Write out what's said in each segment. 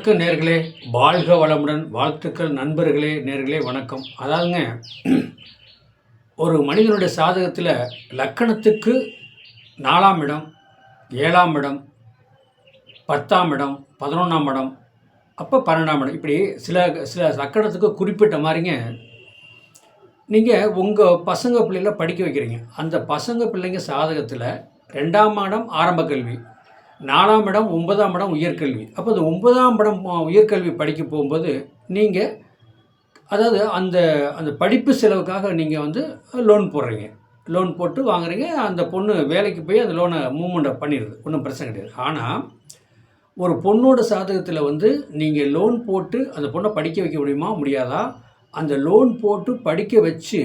வணக்கம் நேர்களே வாழ்க வளமுடன். வாழ்த்துக்கள் நண்பர்களே நேர்களே வணக்கம். அதாவதுங்க ஒரு மனிதனுடைய சாதகத்தில் லக்கணத்துக்கு நாலாம் இடம் ஏழாம் இடம் பத்தாம் இடம் பதினொன்றாம் இடம் அப்போ பன்னெண்டாம் இடம். இப்படி சில சில லக்கணத்துக்கு குறிப்பிட்ட மாதிரிங்க நீங்கள் உங்கள் பசங்க பிள்ளைகளை படிக்க வைக்கிறீங்க. அந்த பசங்க பிள்ளைங்க சாதகத்தில் ரெண்டாம் இடம் ஆரம்ப கல்வி. நாலாம் இடம் ஒன்பதாம் இடம் உயர்கல்வி. அப்போ அந்த ஒன்பதாம் இடம் உயர்கல்வி படிக்க போகும்போது நீங்கள் அதாவது அந்த அந்த படிப்பு செலவுக்காக நீங்கள் வந்து லோன் போடுறீங்க. லோன் போட்டு வாங்குறீங்க அந்த பொண்ணு வேலைக்கு போய் அந்த லோனை மூமெண்ட்டை பண்ணிடுது. ஒன்றும் பிரச்சனை கிடையாது. ஆனால் ஒரு பொண்ணோட சாதகத்தில் வந்து நீங்கள் லோன் போட்டு அந்த பொண்ணை படிக்க வைக்க முடியுமா முடியாதா? அந்த லோன் போட்டு படிக்க வச்சு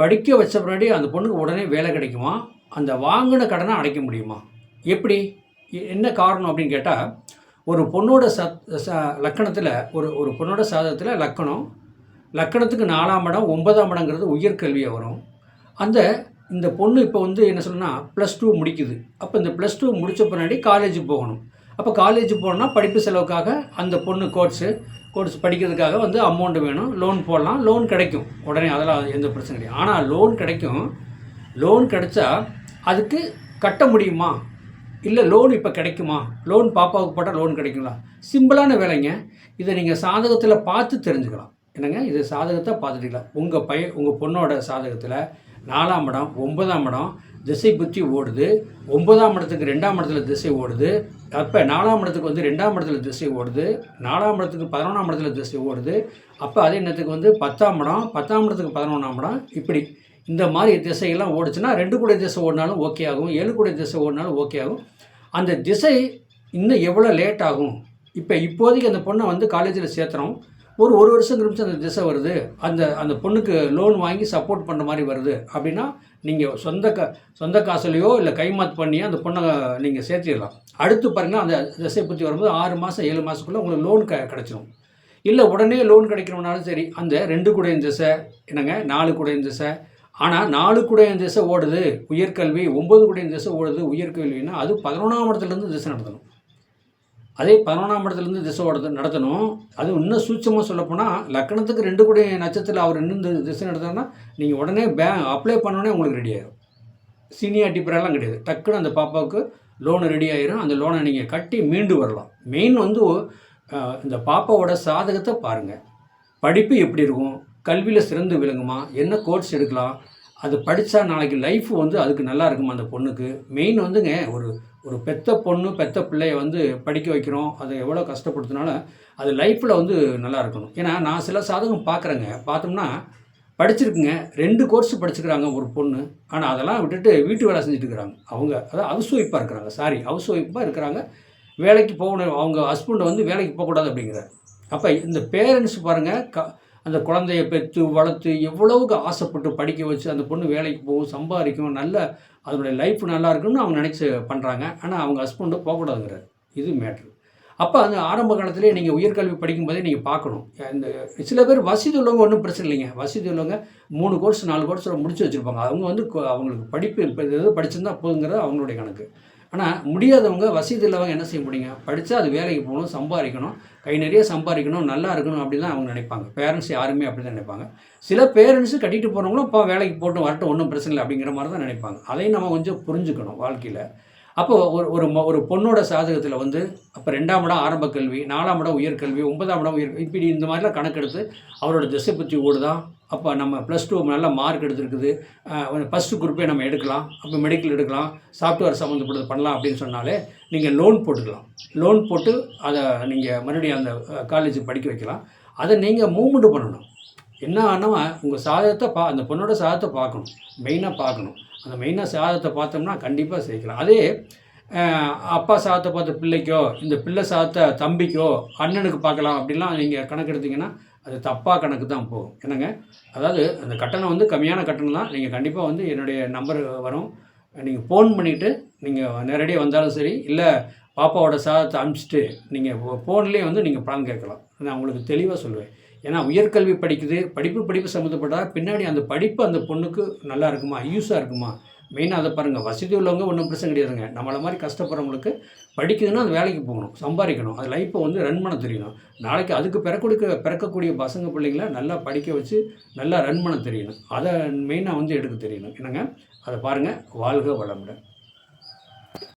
படிக்க வச்ச பின்னாடி அந்த பொண்ணுக்கு உடனே வேலை கிடைக்குமா? அந்த வாங்கின கடனை அடைக்க முடியுமா? எப்படி? என்ன காரணம் அப்படின்னு கேட்டால் ஒரு பொண்ணோட சத் ச லக்கணத்தில் ஒரு ஒரு பொண்ணோட சாதகத்தில் லக்கணம் லக்கணத்துக்கு நாலாம் இடம் ஒன்பதாம் இடங்கிறது உயர்கல்வியாக வரும். அந்த இந்த பொண்ணு இப்போ வந்து என்ன சொல்லணும்னா ப்ளஸ் டூ முடிக்குது. அப்போ இந்த ப்ளஸ் டூ முடித்த பின்னாடி காலேஜ் போகணும். அப்போ காலேஜ் போகணுன்னா படிப்பு செலவுக்காக அந்த பொண்ணு கோர்ஸு கோர்ஸ் படிக்கிறதுக்காக வந்து அமௌண்ட் வேணும். லோன் போடலாம். லோன் கிடைக்கும். உடனே அதெல்லாம் எந்த பிரச்சனையும் கிடையாது. ஆனால் லோன் கிடைக்கும். லோன் கிடைச்சா அதுக்கு கட்ட முடியுமா? இல்லை லோன் இப்போ கிடைக்குமா? லோன் பாப்பாவுக்கு போட்டால் லோன் கிடைக்குங்களா? சிம்பிளான வேலைங்க. இதை நீங்கள் சாதகத்தில் பார்த்து தெரிஞ்சுக்கலாம். என்னங்க? இது சாதகத்தை பார்த்துட்டுக்கலாம் உங்கள் பைய உங்கள் பொண்ணோட சாதகத்தில் நாலாம் இடம் ஒன்பதாம் இடம் திசை புத்தி ஓடுது. ஒன்பதாம் இடத்துக்கு ரெண்டாம் இடத்துல திசை ஓடுது. அப்போ நாலாம் இடத்துக்கு வந்து ரெண்டாம் இடத்துல திசை ஓடுது. நாலாம் இடத்துக்கு பதினொன்றாம் இடத்துல திசை ஓடுது. அப்போ அதே நேரத்துக்கு வந்து பத்தாம் இடம் பத்தாம் இடத்துக்கு பதினொன்றாம் இடம் இப்படி. இந்த மாதிரி திசையெல்லாம் ஓடுச்சுன்னா ரெண்டு கூட திசை ஓடினாலும் ஓகே ஆகும் ஏழு கூட திசை ஓடினாலும் ஓகே ஆகும். அந்த திசை இன்னும் எவ்வளோ லேட் ஆகும்? இப்போ இப்போதைக்கு அந்த பொண்ணை வந்து காலேஜில் சேர்த்துறோம். ஒரு ஒரு வருஷம் கழிச்சு அந்த திசை வருது. அந்த அந்த பொண்ணுக்கு லோன் வாங்கி சப்போர்ட் பண்ணுற மாதிரி வருது. அப்படின்னா நீங்கள் சொந்த க சொந்த காசுலையோ இல்லை கைமாத்து பண்ணியோ அந்த பொண்ணை நீங்கள் சேர்த்திடலாம். அடுத்து பாருங்கன்னா அந்த திசையை பற்றி வரும்போது ஆறு மாதம் ஏழு மாதத்துக்குள்ளே உங்களுக்கு லோன் க கிடச்சிரும். இல்லை உடனே லோன் கிடைக்கணும்னாலும் சரி அந்த ரெண்டு குடையின் திசை என்னங்க நாலு குடையின் திசை ஆனால் நாலு குடையின் திசை ஓடுது உயர்கல்வி ஒம்பது குடையின் திசை ஓடுது உயர்கல்வின்னா அது பதினொன்றாம் இடத்துலேருந்து திசை நடத்தணும். அதே பதினொன்றாம் இடத்துலேருந்து திசை ஓடுது நடத்தணும். அது இன்னும் சூட்சமாக சொல்லப்போனால் லக்கணத்துக்கு ரெண்டு கூட நட்சத்திரத்தில் அவர் இன்னும் திசை நடத்தணும்னா நீங்கள் உடனே பே அப்ளை பண்ணோடனே உங்களுக்கு ரெடி ஆகிடும் சீனியாரிட்டி பிறலாம் கிடையாது. டக்குன்னு அந்த பாப்பாவுக்கு லோனு ரெடி ஆயிரும். அந்த லோனை நீங்கள் கட்டி மீண்டு வரலாம். மெயின் வந்து இந்த பாப்பாவோட சாதகத்தை பாருங்கள் படிப்பு எப்படி இருக்கும்? கல்வியில் சிறந்து விளங்குமா? என்ன கோர்ஸ் எடுக்கலாம்? அது படித்தா நாளைக்கு லைஃப் வந்து அதுக்கு நல்லா இருக்குமா அந்த பொண்ணுக்கு? மெயின் வந்துங்க ஒரு ஒரு பெத்த பொண்ணு பெத்த பிள்ளைய வந்து படிக்க வைக்கிறோம். அதை எவ்வளோ கஷ்டப்படுத்தினாலும் அது லைஃப்பில் வந்து நல்லா இருக்கணும். ஏன்னா நான் சில சாதகம் பார்க்குறேங்க பார்த்தோம்னா படிச்சிருக்குங்க. ரெண்டு கோர்ஸ் படிச்சுக்கிறாங்க ஒரு பொண்ணு. ஆனால் அதெல்லாம் விட்டுட்டு வீட்டு வேலை செஞ்சுட்டு இருக்கிறாங்க. அவங்க அதாவது ஹவுஸ் ஒய்ஃபாக இருக்கிறாங்க. சாரி ஹவுஸ் ஒய்ஃபாக இருக்கிறாங்க. வேலைக்கு போகணும். அவங்க ஹஸ்பண்டை வந்து வேலைக்கு போகக்கூடாது அப்படிங்கிறார். அப்போ இந்த பேரண்ட்ஸ் பாருங்கள் க அந்த குழந்தைய பெற்று வளர்த்து எவ்வளவுக்கு ஆசைப்பட்டு படிக்க வச்சு அந்த பொண்ணு வேலைக்கு போகும் சம்பாதிக்கும் நல்ல அதனுடைய லைஃப் நல்லா இருக்குன்னு அவங்க நினச்சி பண்ணுறாங்க ஆனால் அவங்க ஹஸ்பண்டை போகக்கூடாதுங்கிறார். இது மேட்ரு அப்போ அந்த ஆரம்ப காலத்திலே நீங்கள் உயர்கல்வி படிக்கும்போதே நீங்கள் பார்க்கணும். இந்த சில பேர் வசதி உள்ளவங்க ஒன்றும் பிரச்சனை இல்லைங்க. வசதி உள்ளவங்க மூணு கோர்ஸ் நாலு கோர்ஸ் முடிச்சு வச்சுருப்பாங்க. அவங்க வந்து அவங்களுக்கு படிப்பு இப்போ எது படிச்சிருந்தா போதுங்கிறது அவங்களுடைய கணக்கு. ஆனால் முடியாதவங்க வசதி உள்ளவங்க என்ன செய்ய முடியுங்க? படித்தா அது வேலைக்கு போகணும் சம்பாதிக்கணும். கை நிறைய சம்பாதிக்கணும் நல்லா இருக்கணும் அப்படி தான் அவங்க நினைப்பாங்க. பேரண்ட்ஸ் யாருமே அப்படி தான் நினைப்பாங்க. சில பேரண்ட்ஸு கட்டிட்டு போகிறவங்களும் இப்போ வேலைக்கு போட்டு வரட்டும் ஒன்றும் பிரச்சனை இல்லை அப்படிங்கிற மாதிரி தான் நினைப்பாங்க. அதையும் நம்ம கொஞ்சம் புரிஞ்சுக்கணும் வாழ்க்கையில். அப்போது ஒரு ஒரு ஒரு பொண்ணோட சாதகத்தில் வந்து அப்போ ரெண்டாம் இடம் ஆரம்ப கல்வி நாலாம் இடம் உயர்கல்வி ஒன்பதாம் இடம் உயர் இப்படி இந்த மாதிரிலாம் கணக்கெடுத்து அவரோட திசை பற்றி ஓடுதான். அப்போ நம்ம ப்ளஸ் டூ நல்ல மார்க் எடுத்திருக்குது. ஃபஸ்ட்டு குரூப்பே நம்ம எடுக்கலாம். அப்போ மெடிக்கல் எடுக்கலாம். சாஃப்ட்வேர் சம்மந்தப்பட்டது பண்ணலாம் அப்படின்னு சொன்னாலே நீங்கள் லோன் போட்டுக்கலாம். லோன் போட்டு அதை நீங்கள் மறுபடியும் அந்த காலேஜ் படிக்க வைக்கலாம். அதை நீங்கள் மூவ்மெண்ட் பண்ணணும். என்ன ஆனவன் உங்கள் சாதகத்தை பா அந்த பொண்ணோட சாதத்தை பார்க்கணும். மெயினாக பார்க்கணும். அந்த மெயினாக சாதத்தை பார்த்தோம்னா கண்டிப்பாக சேர்க்கலாம். அதே அப்பா சாதத்தை பார்த்த பிள்ளைக்கோ இந்த பிள்ளை சாதத்தை தம்பிக்கோ அண்ணனுக்கு பார்க்கலாம் அப்படிலாம் நீங்கள் கணக்கெடுத்தீங்கன்னா அது தப்பாக கணக்கு தான் போகும். என்னங்க? அதாவது அந்த கட்டணம் வந்து கம்மியான கட்டணம் தான். நீங்கள் கண்டிப்பாக வந்து என்னுடைய நம்பர் வரும். நீங்கள் ஃபோன் பண்ணிவிட்டு நீங்கள் நேரடியாக வந்தாலும் சரி இல்லை பாப்பாவோட சாதத்தை அனுப்பிச்சிட்டு நீங்கள் ஃபோன்லேயே வந்து நீங்கள் பலன் கேட்கலாம். நான் உங்களுக்கு தெளிவாக சொல்லுவேன் ஏன்னா உயர்கல்வி படிக்குது படிப்பு படிப்பு சம்மந்தப்பட்டா பின்னாடி அந்த படிப்பு அந்த பொண்ணுக்கு நல்லா இருக்குமா யூஸாக இருக்குமா? மெயினாக அதை பாருங்கள் வசதி உள்ளவங்க ஒன்றும் பிரச்சனை கிடையாதுங்க. நம்மளை மாதிரி கஷ்டப்படுறவங்களுக்கு படிக்குதுன்னா அது வேலைக்கு போகணும் சம்பாதிக்கணும். அது லைஃப்பை வந்து ரன் பண்ண தெரியணும் நாளைக்கு அதுக்கு பிறக்கொடுக்க பிறக்கக்கூடிய பசங்க பிள்ளைங்கள நல்லா படிக்க வச்சு நல்லா ரன் பண்ண தெரியணும். அதை மெயினாக வந்து எடுக்க தெரியணும். என்னங்க? அதை பாருங்கள் வாழ்க வளமுடன்.